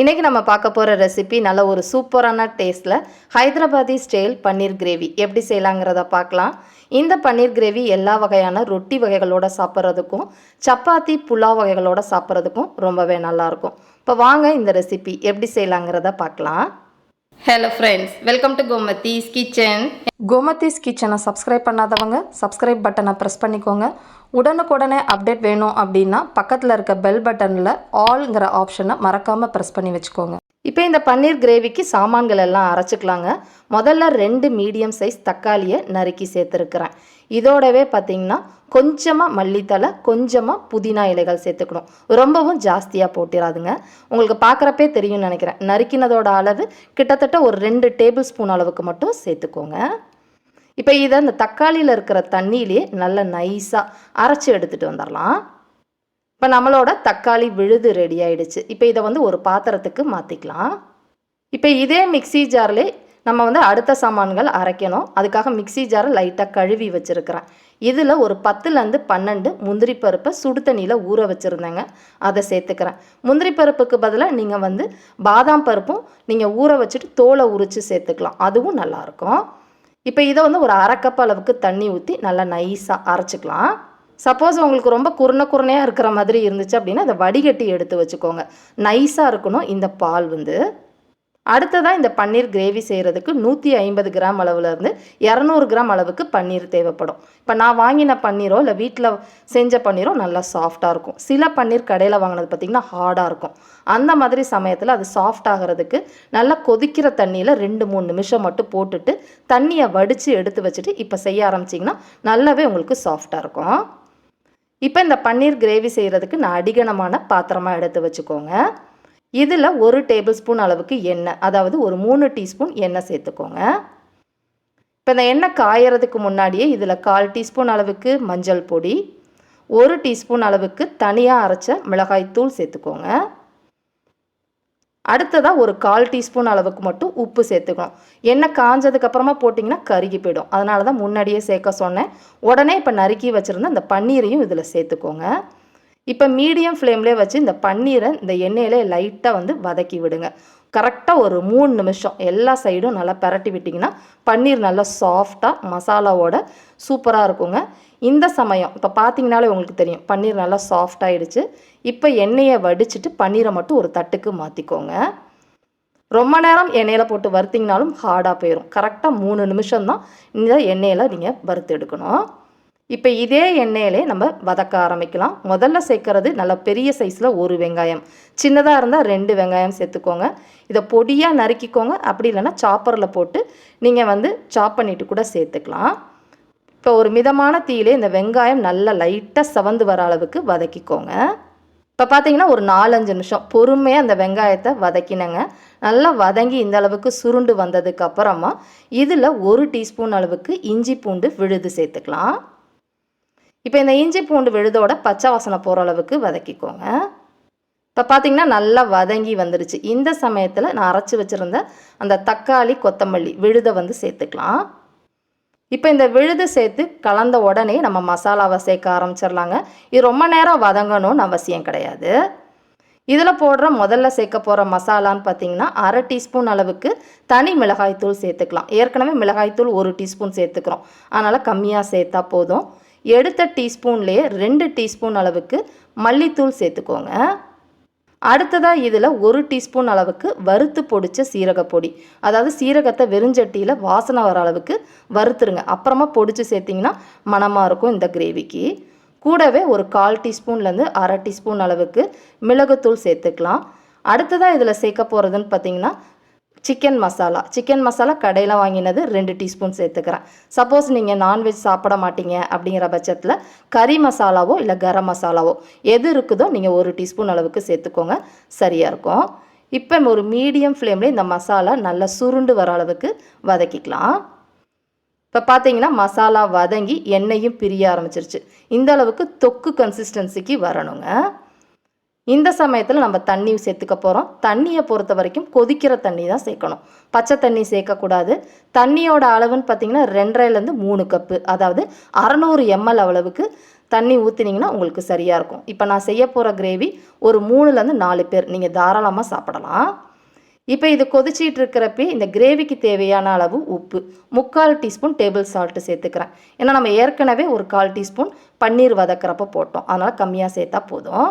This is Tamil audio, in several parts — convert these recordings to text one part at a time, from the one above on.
இன்றைக்கி நம்ம பார்க்க போகிற ரெசிபி நல்ல ஒரு சூப்பரான டேஸ்ட்டில் ஹைதராபாதி ஸ்டைல் பன்னீர் கிரேவி. எப்படி செய்யலாங்கிறத பார்க்கலாம். இந்த பன்னீர் கிரேவி எல்லா வகையான ரொட்டி வகைகளோட சாப்பிட்றதுக்கும் சப்பாத்தி புலாவ் வகைகளோட சாப்பிட்றதுக்கும் ரொம்பவே நல்லாயிருக்கும் இப்போ வாங்க இந்த ரெசிபி எப்படி செய்யலாங்கிறத பார்க்கலாம். Hello friends welcome to Gomathi's kitchen Gomathi's கிச்சனை சப்ஸ்கிரைப் பண்ணாதவங்க சப்ஸ்கிரைப் பட்டனை ப்ரெஸ் பண்ணிக்கோங்க. உடனுக்குடனே அப்டேட் வேணும் அப்படின்னா பக்கத்தில் இருக்க பெல் பட்டனில் ஆல்ங்கிற ஆப்ஷனை மறக்காமல் ப்ரெஸ் பண்ணி வச்சுக்கோங்க. இப்போ இந்த பன்னீர் கிரேவிக்கு சாமான்கள் எல்லாம் அரைச்சிக்கலாங்க. முதல்ல ரெண்டு மீடியம் சைஸ் தக்காளியை நறுக்கி சேர்த்துருக்குறேன். இதோடவே பார்த்தீங்கன்னா கொஞ்சமாக மல்லித்தலை கொஞ்சமாக புதினா இலைகள் சேர்த்துக்கணும். ரொம்பவும் ஜாஸ்தியாக போட்டிடாதுங்க உங்களுக்கு பார்க்குறப்பே தெரியும்னு நினைக்கிறேன். நறுக்கினதோட அளவு கிட்டத்தட்ட ஒரு ரெண்டு டேபிள் ஸ்பூன் அளவுக்கு மட்டும் சேர்த்துக்கோங்க. இப்போ இதை இந்த தக்காளியில் இருக்கிற தண்ணியிலே நல்லா நைஸாக அரைச்சி எடுத்துகிட்டு வந்துடலாம் இப்போ நம்மளோட தக்காளி விழுது ரெடி ஆயிடுச்சு. இப்போ இதை வந்து ஒரு பாத்திரத்துக்கு மாற்றிக்கலாம் இப்போ இதே மிக்ஸி ஜார்லே நம்ம வந்து அடுத்த சாமான்கள் அரைக்கணும். அதுக்காக மிக்ஸி ஜாரை லைட்டாக கழுவி வச்சுருக்கிறேன். இதில் ஒரு பத்துலேருந்து பன்னெண்டு முந்திரி பருப்பை சுடு தண்ணியில் ஊற வச்சுருந்தேங்க. அதை சேர்த்துக்கிறேன். முந்திரி பருப்புக்கு பதிலாக நீங்கள் வந்து பாதாம் பருப்பும் நீங்கள் ஊற வச்சுட்டு தோலை உரித்து சேர்த்துக்கலாம். அதுவும் நல்லாயிருக்கும். இப்போ இதை வந்து ஒரு அரை அளவுக்கு தண்ணி ஊற்றி நல்லா நைஸாக அரைச்சிக்கலாம். சப்போஸ் உங்களுக்கு ரொம்ப குறுன குறுனையாக இருக்கிற மாதிரி இருந்துச்சு அப்படின்னா அதை வடிகட்டி எடுத்து வச்சுக்கோங்க. நைஸாக இருக்கணும் இந்த பால் வந்து. அடுத்ததாக இந்த பன்னீர் கிரேவி செய்கிறதுக்கு நூற்றி ஐம்பது கிராம் அளவுலேருந்து இரநூறு கிராம் அளவுக்கு பன்னீர் தேவைப்படும். இப்போ நான் வாங்கின பன்னீரோ இல்லை வீட்டில் செஞ்ச பன்னீரோ நல்லா சாஃப்டாக இருக்கும். சில பன்னீர் கடையில் வாங்கினது பார்த்திங்கன்னா ஹார்டாக இருக்கும். அந்த மாதிரி சமயத்தில் அது சாஃப்ட் ஆகிறதுக்கு நல்லா கொதிக்கிற தண்ணியில் ரெண்டு மூணு நிமிஷம் மட்டும் போட்டுட்டு தண்ணியை வடித்து எடுத்து வச்சுட்டு இப்போ செய்ய ஆரம்பிச்சிங்கன்னா நல்லாவே உங்களுக்கு சாஃப்டாக இருக்கும். இப்போ இந்த பன்னீர் கிரேவி செய்கிறதுக்கு நான் அடிகனமான பாத்திரமாக எடுத்து வச்சுக்கோங்க. இதில் ஒரு டேபிள் ஸ்பூன் அளவுக்கு எண்ணெய் அதாவது ஒரு மூணு டீஸ்பூன் எண்ணெய் சேர்த்துக்கோங்க. இப்போ இந்த எண்ணெய் காயறதுக்கு முன்னாடியே இதில் கால் டீஸ்பூன் அளவுக்கு மஞ்சள் பொடி ஒரு டீஸ்பூன் அளவுக்கு தனியாக அரைச்ச மிளகாய்த்தூள் சேர்த்துக்கோங்க. அடுத்ததாக ஒரு கால் டீஸ்பூன் அளவுக்கு மட்டும் உப்பு சேர்த்துக்கணும். எண்ணெய் காஞ்சதுக்கப்புறமா போட்டிங்கன்னா கருகி போயிடும். அதனால தான் முன்னாடியே சேர்க்க சொன்னேன். உடனே இப்போ நறுக்கி வச்சுருந்த அந்த பன்னீரையும் இதில் சேர்த்துக்கோங்க. இப்போ மீடியம் ஃப்ளேம்லேயே வச்சு இந்த பன்னீரை இந்த எண்ணெயில் லைட்டாக வந்து வதக்கி விடுங்க. கரெக்டாக ஒரு மூணு நிமிஷம் எல்லா சைடும் நல்லா பரட்டி விட்டிங்கன்னா பன்னீர் நல்லா சாஃப்டாக மசாலாவோட சூப்பராக இருக்குங்க. இந்த சமயம் இப்போ பார்த்தீங்கனாலே உங்களுக்கு தெரியும் பன்னீர் நல்லா சாஃப்டாகிடுச்சு இப்போ எண்ணெயை வடிச்சிட்டு பன்னீரை மட்டும் ஒரு தட்டுக்கு மாற்றிக்கோங்க ரொம்ப நேரம் எண்ணெயில் போட்டு வறுத்திங்கனாலும் ஹார்டாக போயிடும் கரெக்டாக மூணு நிமிஷம்தான் இந்த எண்ணெயில் நீங்கள் வறுத்து எடுக்கணும். இப்போ இதே எண்ணெயிலே நம்ம வதக்க ஆரம்பிக்கலாம். முதல்ல சேர்க்கறது நல்ல பெரிய சைஸில் ஒரு வெங்காயம். சின்னதாக இருந்தால் ரெண்டு வெங்காயம் சேர்த்துக்கோங்க. இதை பொடியாக நறுக்கிக்கோங்க. அப்படி இல்லைன்னா சாப்பரில் போட்டு நீங்கள் வந்து சாப் பண்ணிட்டு கூட சேர்த்துக்கலாம். இப்போ ஒரு மிதமான தீயிலே இந்த வெங்காயம் நல்லா லைட்டாக சவந்து வர அளவுக்கு வதக்கிக்கோங்க. இப்போ பார்த்தீங்கன்னா ஒரு நாலஞ்சு நிமிஷம் பொறுமையாக அந்த வெங்காயத்தை வதக்கினங்க. நல்லா வதங்கி இந்த அளவுக்கு சுருண்டு வந்ததுக்கு அப்புறமா இதில் ஒரு டீஸ்பூன் அளவுக்கு இஞ்சி பூண்டு விழுது சேர்த்துக்கலாம். இப்போ இந்த இஞ்சி பூண்டு விழுதோட பச்சை வாசனை போகிற அளவுக்கு வதக்கிக்கோங்க. இப்போ பார்த்தீங்கன்னா நல்லா வதங்கி வந்துருச்சு. இந்த சமயத்தில் நான் அரைச்சி வச்சுருந்த அந்த தக்காளி கொத்தமல்லி விழுதை வந்து சேர்த்துக்கலாம். இப்போ இந்த விழுது சேர்த்து கலந்த உடனே நம்ம மசாலாவை சேர்க்க ஆரம்பிச்சிடலாங்க. இது ரொம்ப நேரம் வதங்கணும்னு அவசியம் கிடையாது. இதில் போடுற முதல்ல சேர்க்க போகிற மசாலான்னு பார்த்தீங்கன்னா அரை டீஸ்பூன் அளவுக்கு தனி மிளகாய்த்தூள் சேர்த்துக்கலாம். ஏற்கனவே மிளகாய்த்தூள் ஒரு டீஸ்பூன் சேர்த்துக்கிறோம். அதனால் கம்மியாக சேர்த்தா போதும். எடுத்த டீஸ்பூன்லேயே ரெண்டு டீஸ்பூன் அளவுக்கு மல்லித்தூள் சேர்த்துக்கோங்க. அடுத்ததாக இதில் ஒரு டீஸ்பூன் அளவுக்கு வறுத்து பொடிச்ச சீரகப்பொடி அதாவது சீரகத்தை வெறுஞ்சட்டியில் வாசனை வர அளவுக்கு வறுத்துருங்க. அப்புறமா பொடிச்சு சேர்த்திங்கன்னா மணமாக இருக்கும் இந்த கிரேவிக்கு. கூடவே ஒரு கால் டீஸ்பூன்லேருந்து அரை டீஸ்பூன் அளவுக்கு மிளகுத்தூள் சேர்த்துக்கலாம். அடுத்ததாக இதில் சேர்க்க போகிறதுன்னு பார்த்தீங்கன்னா சிக்கன் மசாலா. சிக்கன் மசாலா கடையில் வாங்கினது ரெண்டு டீஸ்பூன் சேர்த்துக்கிறேன். சப்போஸ் நீங்கள் நான்வெஜ் சாப்பிட மாட்டீங்க அப்படிங்கிற பட்சத்தில் கறி மசாலாவோ இல்லை கரம் மசாலாவோ எது இருக்குதோ நீங்கள் ஒரு டீஸ்பூன் அளவுக்கு சேர்த்துக்கோங்க. சரியாக இருக்கும். இப்போ ஒரு மீடியம் ஃப்ளேமில் இந்த மசாலா நல்லா சுருண்டு வர அளவுக்கு வதக்கிக்கலாம். இப்போ பார்த்தீங்கன்னா மசாலா வதங்கி எண்ணெயும் பிரிய ஆரம்பிச்சிருச்சு. இந்த அளவுக்கு தொக்கு கன்சிஸ்டன்சிக்கு வரணுங்க. இந்த சமயத்தில் நம்ம தண்ணி சேர்த்துக்க போகிறோம் தண்ணியை பொறுத்த வரைக்கும் கொதிக்கிற தண்ணி தான் சேர்க்கணும். பச்சை தண்ணி சேர்க்கக்கூடாது. தண்ணியோட அளவுன்னு பார்த்தீங்கன்னா ரெண்டரைலேருந்து மூணு கப்பு. அதாவது அறநூறு எம்எல் அளவுக்கு தண்ணி ஊற்றினீங்கன்னா உங்களுக்கு சரியாக இருக்கும். இப்போ நான் செய்ய போகிற கிரேவி ஒரு மூணுலேருந்து நாலு பேர். நீங்கள் தாராளமாக சாப்பிடலாம். இப்போ இது கொதிச்சிட்டு இருக்கிறப்ப இந்த கிரேவிக்கு தேவையான அளவு உப்பு. முக்கால் டீஸ்பூன் டேபிள் சால்ட்டு சேர்த்துக்கிறேன். ஏன்னா நம்ம ஏற்கனவே ஒரு கால் டீஸ்பூன் பன்னீர் வதக்கிறப்ப போட்டோம். அதனால் கம்மியாக சேர்த்தா போதும்.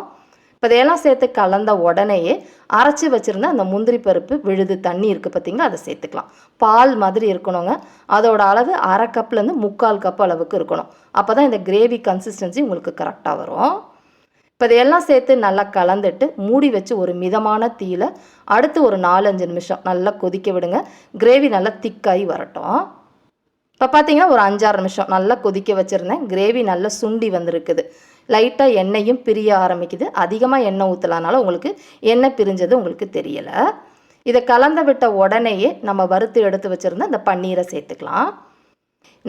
இப்போ இதையெல்லாம் சேர்த்து கலந்த உடனேயே அரைச்சி வச்சுருந்த அந்த முந்திரி பருப்பு விழுது தண்ணி இருக்குது பார்த்தீங்களா அதை சேர்த்துக்கலாம். பால் மாதிரி இருக்கணுங்க. அதோட அளவு அரை கப்லேருந்து முக்கால் கப் அளவுக்கு இருக்கணும். அப்போ தான் இந்த கிரேவி கன்சிஸ்டன்சி உங்களுக்கு கரெக்டாக வரும். இப்போ இதையெல்லாம் சேர்த்து நல்லா கலந்துட்டு மூடி வச்சு ஒரு மிதமான தீயில் அடுத்து ஒரு நாலஞ்சு நிமிஷம் நல்லா கொதிக்க விடுங்க. கிரேவி நல்லா திக்காகி வரட்டும். இப்போ பார்த்தீங்கன்னா ஒரு அஞ்சாறு நிமிஷம் நல்லா கொதிக்க வச்சுருந்தேன். கிரேவி நல்லா சுண்டி வந்திருக்குது. லைட்டாக எண்ணெயும் பிரிய ஆரம்பிக்குது. அதிகமாக எண்ணெய் ஊற்றலானாலும் உங்களுக்கு எண்ணெய் பிரிஞ்சது உங்களுக்கு தெரியலை. இதை கலந்த விட்ட உடனேயே நம்ம வறுத்து எடுத்து வச்சுருந்த அந்த பன்னீரை சேர்த்துக்கலாம்.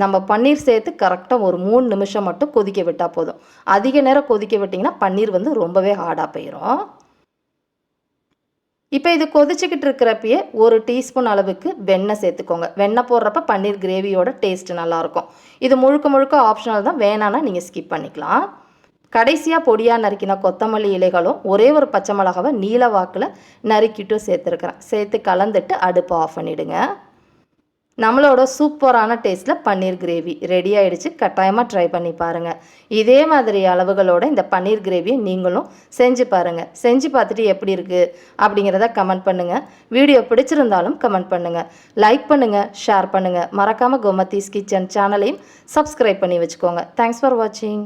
நம்ம பன்னீர் சேர்த்து கரெக்டாக ஒரு மூணு நிமிஷம் மட்டும் கொதிக்க விட்டால் போதும். அதிக நேரம் கொதிக்க விட்டிங்கன்னா பன்னீர் வந்து ரொம்பவே ஹார்டாக போயிடும் இப்போ இது கொதிச்சுக்கிட்டு இருக்கிறப்பயே ஒரு டீஸ்பூன் அளவுக்கு வெண்ணெய் சேர்த்துக்கோங்க. வெண்ணெய் போடுறப்ப பன்னீர் கிரேவியோட டேஸ்ட் நல்லாயிருக்கும் இது முழுக்க முழுக்க ஆப்ஷனல் தான். வேணான்னா நீங்கள் ஸ்கிப் பண்ணிக்கலாம். கடைசியாக பொடியாக நறுக்கின கொத்தமல்லி இலைகளும் ஒரே ஒரு பச்சை மிளகாவை நீல வாக்கில் நறுக்கிட்டும் சேர்த்துருக்குறேன். சேர்த்து கலந்துட்டு அடுப்பை ஆஃப் பண்ணிவிடுங்க நம்மளோட சூப்பரான டேஸ்ட்டில் பன்னீர் கிரேவி ரெடி ஆகிடுச்சு கட்டாயமாக ட்ரை பண்ணி பாருங்கள் இதே மாதிரி அளவுகளோட இந்த பன்னீர் கிரேவியை நீங்களும் செஞ்சு பாருங்கள் செஞ்சு பார்த்துட்டு எப்படி இருக்குது அப்படிங்கிறத கமெண்ட் பண்ணுங்கள் வீடியோ பிடிச்சிருந்தாலும் கமெண்ட் பண்ணுங்கள் லைக் பண்ணுங்கள் ஷேர் பண்ணுங்கள் மறக்காமல் கோமத்தீஸ் கிச்சன் சேனலையும் சப்ஸ்கிரைப் பண்ணி வச்சுக்கோங்க. தேங்க்ஸ் ஃபார் வாட்சிங்